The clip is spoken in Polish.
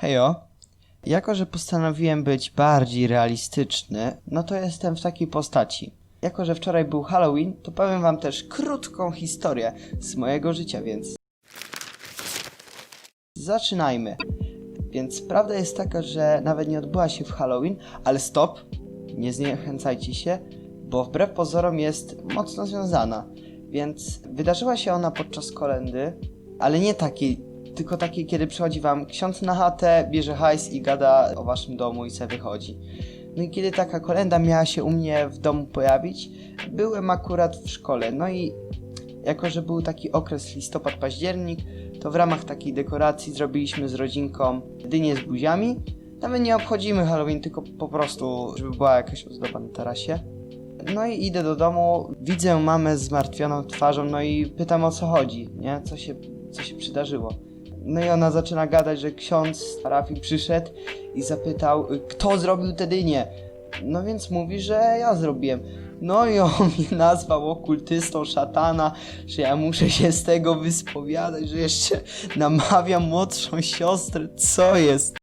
Hejo. Jako, że postanowiłem być bardziej realistyczny, no to jestem w takiej postaci. Jako, że wczoraj był Halloween, to powiem wam też krótką historię z mojego życia, więc... Zaczynajmy. Więc prawda jest taka, że nawet nie odbyła się w Halloween, ale stop, nie zniechęcajcie się, bo wbrew pozorom jest mocno związana. Więc wydarzyła się ona podczas kolendy, ale nie takiej, tylko takiej, kiedy przychodzi wam ksiądz na chatę, bierze hajs i gada o waszym domu i se wychodzi. No i kiedy taka kolenda miała się u mnie w domu pojawić, byłem akurat w szkole. No i jako, że był taki okres listopad-październik, to w ramach takiej dekoracji zrobiliśmy z rodzinką dynię z buziami. Nawet nie obchodzimy Halloween, tylko po prostu, żeby była jakaś ozdoba na tarasie. No i idę do domu, widzę mamę zmartwioną twarzą, no i pytam o co chodzi, nie? Co się, co się przydarzyło. No i ona zaczyna gadać, że ksiądz z przyszedł i zapytał, kto zrobił tę dynię. No więc mówi, że ja zrobiłem. No i on mnie nazwał okultystą szatana, że ja muszę się z tego wyspowiadać, że jeszcze namawiam młodszą siostrę. Co jest?